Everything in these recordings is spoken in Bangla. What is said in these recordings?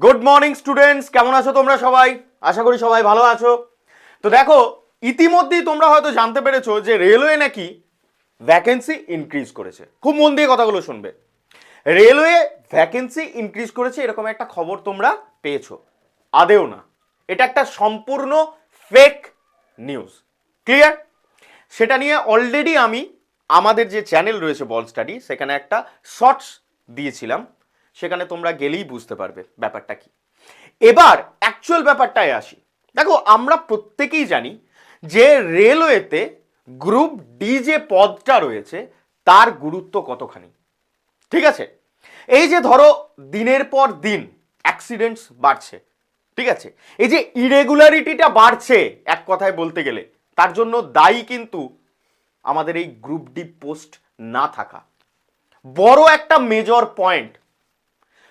গুড মর্নিং স্টুডেন্টস কেমন আছো তোমরা সবাই? আশা করি সবাই ভালো আছো। তো দেখো, ইতিমধ্যেই তোমরা হয়তো জানতে পেরেছ যে রেলওয়ে নাকি ভ্যাকেন্সি ইনক্রিজ করেছে। খুব মন দিয়ে কথাগুলো শুনবে। রেলওয়ে ভ্যাকেন্সি ইনক্রিজ করেছে এরকম একটা খবর তোমরা পেয়েছ। আদেও না। এটা একটা সম্পূর্ণ ফেক নিউজ ক্লিয়ার সেটা নিয়ে অলরেডি আমি আমাদের যে চ্যানেল রয়েছে বল স্টাডি সেখানে একটা শর্টস দিয়েছিলাম। সেখানে তোমরা গেলেই বুঝতে পারবে ব্যাপারটা কি। এবার অ্যাকচুয়াল ব্যাপারটায় আসি। দেখো, আমরা প্রত্যেকেই জানি যে রেলওয়েতে গ্রুপ ডি যে পদটা রয়েছে, তার গুরুত্ব কতখানি। ঠিক আছে? এই যে ধরো, দিনের পর দিন অ্যাক্সিডেন্টস বাড়ছে। ঠিক আছে? এই যে ইরেগুলারিটিটা বাড়ছে, এক কথায় বলতে গেলে, তার জন্য দায়ী কিন্তু আমাদের এই গ্রুপ ডি পোস্ট না থাকা। বড় একটা মেজর পয়েন্ট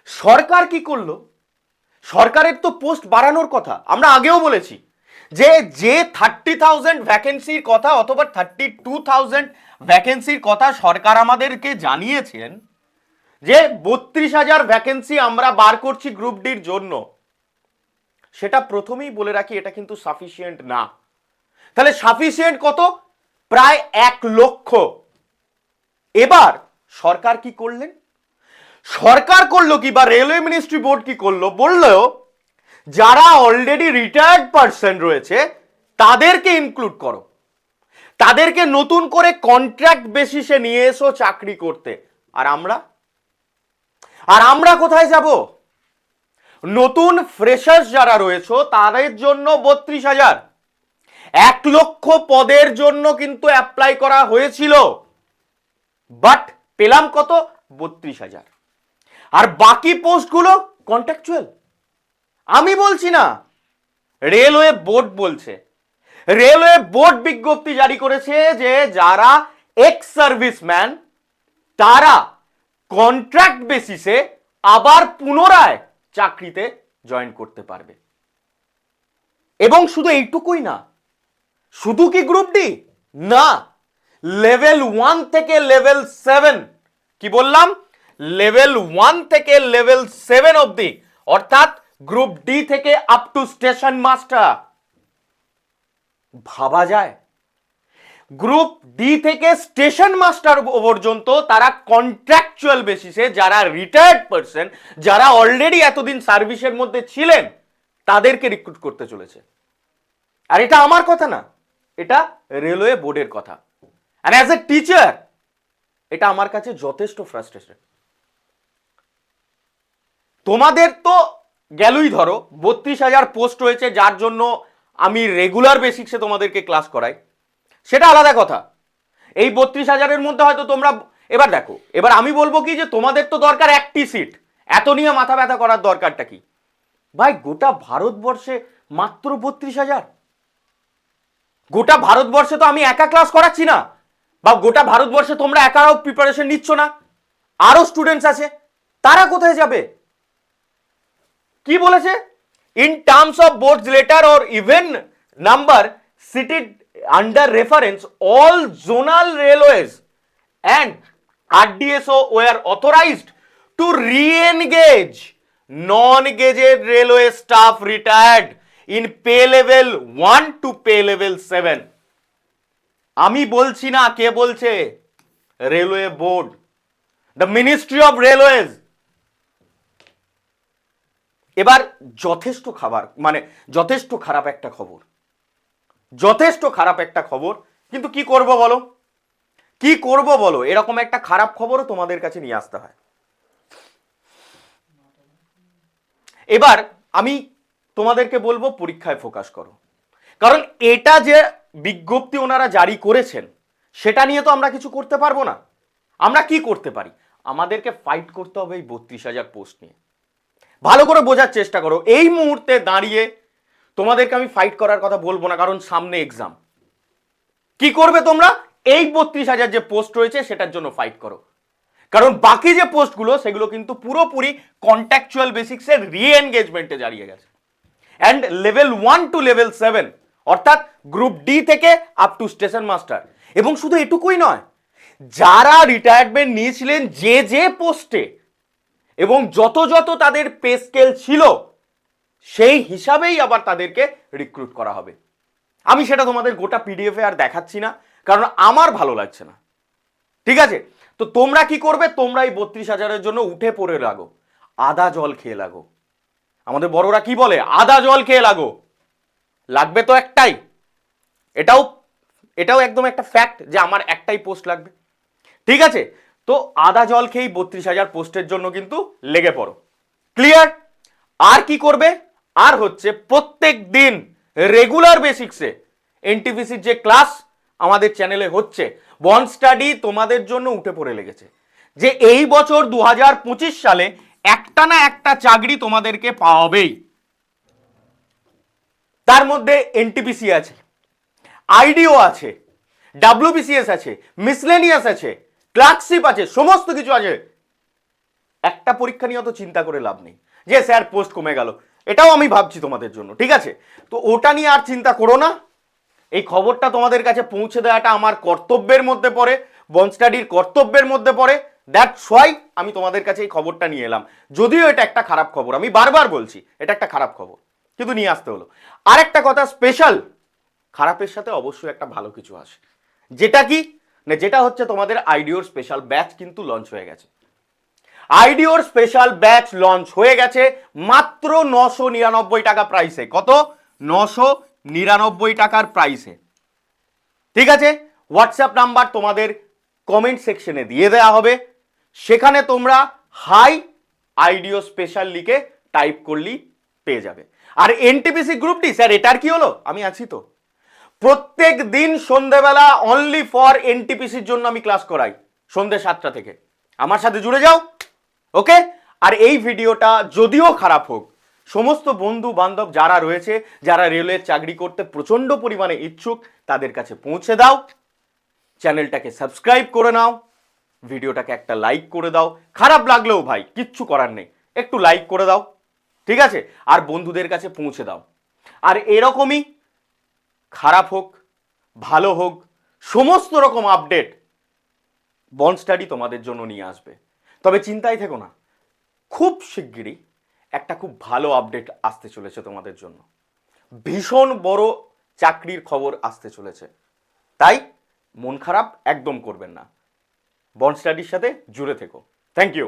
সরকার কি করল? সরকারের তো পোস্ট বাড়ানোর কথা। আমরা আগেও বলেছি যে যে থার্টি থাউজেন্ড ভ্যাকেন্সির কথা অথবা থার্টি টু থাউজেন্ড ভ্যাকেন্সির কথা সরকার আমাদেরকে জানিয়েছেন যে বত্রিশ হাজার ভ্যাকেন্সি আমরা বার করছি গ্রুপ ডির জন্য। সেটা প্রথমেই বলে রাখি, এটা কিন্তু সাফিসিয়েন্ট না। তাহলে সাফিসিয়েন্ট কত? প্রায় এক লক্ষ। এবার সরকার কি করলেন? সরকার করল কি বা রেলওয়ে মিনিস্ট্রি বোর্ড কি করল? বলল, যারা অলরেডি রিটায়ার্ড পার্সন রয়েছে, তাদেরকে ইনক্লুড করো। তাদেরকে নতুন করে কন্ট্রাক্ট বেসিসে নিয়ে এসো চাকরি করতে। আর আমরা? আর আমরা কোথায় যাব? নতুন ফ্রেশার্স যারা রয়েছে, তাদের জন্য বত্রিশ হাজার। এক লক্ষ পদের জন্য কিন্তু অ্যাপ্লাই করা হয়েছিল। বাট পেলাম কত? বত্রিশ হাজার। আর বাকি পোস্টগুলো কন্ট্রাকচুয়াল আমি বলছি না রেলওয়ে বোর্ড বলছে। রেলওয়ে বোর্ড বিজ্ঞপ্তি জারি করেছে যে যারা এক্স সার্ভিসম্যান তারা কন্ট্রাক্ট বেসিসে আবার পুনরায় চাকরিতে জয়েন করতে পারবে। এবং শুধু এইটুকুই না, শুধু কি গ্রুপ ডি না লেভেল ওয়ান থেকে লেভেল সেভেন কি বললাম? লেভেল ওয়ান থেকে লেভেল সেভেন অবধি, অর্থাৎ গ্রুপ ডি থেকে আপ টু স্টেশন মাস্টার ভাবা যায়? গ্রুপ ডি থেকে স্টেশন মাস্টার পর্যন্ত তারা কন্ট্রাকচুয়াল বেসিসে যারা রিটায়ার্ড পার্সন যারা অলরেডি এতদিন সার্ভিসের মধ্যে ছিলেন, তাদেরকে রিক্রুট করতে চলেছে। আর এটা আমার কথা না, এটা রেলওয়ে বোর্ডের কথা। আর অ্যাজ এ টিচার এটা আমার কাছে যথেষ্ট ফ্রাস্ট্রেশন তোমাদের তো গেলই ধরো, বত্রিশ হাজার পোস্ট রয়েছে, যার জন্য আমি রেগুলার বেসিক্সে তোমাদেরকে ক্লাস করাই। সেটা আলাদা কথা। এই বত্রিশ হাজারের মধ্যে হয়তো তোমরা, এবার দেখো, এবার আমি বলব কি যে তোমাদের তো দরকার একটি সিট এত নিয়ে মাথা ব্যথা করার দরকারটা কি? ভাই, গোটা ভারতবর্ষে মাত্র বত্রিশ হাজার। গোটা ভারতবর্ষে তো আমি একা ক্লাস করাচ্ছি না। বা গোটা ভারতবর্ষে তোমরা একাও প্রিপারেশন নিচ্ছ না। আরও স্টুডেন্টস আছে। তারা কোথায় যাবে? কি বলেছে? In terms of boards letter or even number cited under reference all zonal railways and RDSO were authorised to re-engage non gazetted railway staff retired in pay level one to pay level seven আমি বলছি না, কে বলছে? Railway board the ministry of railways এবার যথেষ্ট খাবার মানে যথেষ্ট খারাপ একটা খবর। যথেষ্ট খারাপ একটা খবর, কিন্তু কি করব বলো? কি করব বলো? এরকম একটা খারাপ খবরও তোমাদের কাছে নিয়ে আসতে হয়। এবার আমি তোমাদেরকে বলব, পরীক্ষায় ফোকাস করো। কারণ এটা যে বিজ্ঞপ্তি ওনারা জারি করেছেন, সেটা নিয়ে তো আমরা কিছু করতে পারব না। আমরা কি করতে পারি? আমাদেরকে ফাইট করতে হবে এই বত্রিশ হাজার পোস্ট নিয়ে। ভালো করে বোঝার চেষ্টা করো। এই মুহূর্তে দাঁড়িয়ে তোমাদেরকে আমি ফাইট করার কথা বলব না, কারণ সামনে এক্সাম কি করবে তোমরা? এই বত্রিশ হাজার যে পোস্ট রয়েছে, সেটার জন্য ফাইট করো। কারণ বাকি যে পোস্টগুলো সেগুলো কিন্তু পুরোপুরি কন্ট্যাকচুয়াল বেসিক্সের রি এনগেজমেন্টে দাঁড়িয়ে গেছে। And level one to level seven অর্থাৎ গ্রুপ ডি থেকে আপ টু স্টেশন মাস্টার এবং শুধু এটুকুই নয়, যারা রিটায়ারমেন্ট নিয়েছিলেন যে যে পোস্টে এবং যত যত তাদের পে স্কেল ছিল, সেই হিসাবেই আবার তাদেরকে রিক্রুট করা হবে। আমি সেটা তোমাদের গোটা পিডিএফ আর দেখাচ্ছি না, কারণ আমার ভালো লাগছে না। ঠিক আছে? তো তোমরা কি করবে? তোমরা এই বত্রিশ হাজারের জন্য উঠে পড়ে লাগো। আদা জল খেয়ে লাগো। আমাদের বড়রা কি বলে? আদা জল খেয়ে লাগো। লাগবে তো একটাই। এটাও এটাও একদম একটা ফ্যাক্ট যে আমার একটাই পোস্ট লাগবে। ঠিক আছে? তো আদা জল খেয়েই বত্রিশ হাজার পোস্টের জন্য কিন্তু লেগে পড়ো। ক্লিয়ার আর কি করবে? আর হচ্ছে প্রত্যেক দিন রেগুলার বেসিক্সে এনটিপিসির যে ক্লাস আমাদের চ্যানেলে হচ্ছে বন স্টাডি তোমাদের জন্য উঠে পড়ে লেগেছে। যে এই বছর দু হাজার পঁচিশ সালে একটা না একটা চাকরি তোমাদেরকে পাওয়াবেই। তার মধ্যে এনটিপিসি আছে আইডিও আছে ডাব্লিউবিসিএস আছে মিসলেনিয়াস আছে ক্লার্কশিপ আছে, সমস্ত কিছু আছে। একটা পরীক্ষা নিয়ে অত চিন্তা করে লাভ নেই। যে স্যার, পোস্ট কমে গেল। এটাও আমি ভাবছি তোমাদের জন্য, ঠিক আছে? তো ওটা নিয়ে আর চিন্তা করো না। এই খবরটা তোমাদের কাছে পৌঁছে দেওয়াটা আমার কর্তব্যের মধ্যে পড়ে, বন স্টাডির কর্তব্যের মধ্যে পড়ে। দ্যাট সোয়াই আমি তোমাদের কাছে এই খবরটা নিয়ে এলাম। যদিও এটা একটা খারাপ খবর, আমি বারবার বলছি, এটা একটা খারাপ খবর, কিন্তু নিয়ে আসতে হলো। আরেকটা কথা স্পেশাল খারাপের সাথে অবশ্যই একটা ভালো কিছু আসে। যেটা কি? না যেটা হচ্ছে তোমাদের আইডিওর স্পেশাল ব্যাচ কিন্তু লঞ্চ হয়ে গেছে। আইডিওর স্পেশাল ব্যাচ লঞ্চ হয়ে গেছে মাত্র নশো নিরানব্বই টাকা প্রাইসে কত? নশো নিরানব্বই টাকার প্রাইসে ঠিক আছে? হোয়াটসঅ্যাপ নাম্বার তোমাদের কমেন্ট সেকশনে দিয়ে দেওয়া হবে। সেখানে তোমরা হাই আইডিও স্পেশাল লিখে টাইপ করলেই পেয়ে যাবে। আর এনটিপিসি গ্রুপটি স্যার, এটার কি হলো? আমি আছি তো। প্রত্যেক দিন সন্ধেবেলা অনলি ফর এনটিপিসির জন্য আমি ক্লাস করাই, সন্ধে সাতটা থেকে। আমার সাথে জুড়ে যাও ওকে আর এই ভিডিওটা যদিও খারাপ হোক, সমস্ত বন্ধু বান্ধব যারা রয়েছে, যারা রেলওয়ের চাকরি করতে প্রচণ্ড পরিমাণে ইচ্ছুক, তাদের কাছে পৌঁছে দাও। চ্যানেলটাকে সাবস্ক্রাইব করে নাও, ভিডিওটাকে একটা লাইক করে দাও। খারাপ লাগলেও ভাই, কিচ্ছু করার নেই, একটু লাইক করে দাও, ঠিক আছে? আর বন্ধুদের কাছে পৌঁছে দাও। আর এরকমই খারাপ হোক, ভালো হোক, সমস্ত রকম আপডেট বন স্টাডি তোমাদের জন্য নিয়ে আসবে। তবে চিন্তায় থেকো না, খুব শিগগিরই একটা খুব ভালো আপডেট আসতে চলেছে তোমাদের জন্য। ভীষণ বড় চাকরির খবর আসতে চলেছে। তাই মন খারাপ একদম করবেন না। বন স্টাডির সাথে জুড়ে থেকো। Thank you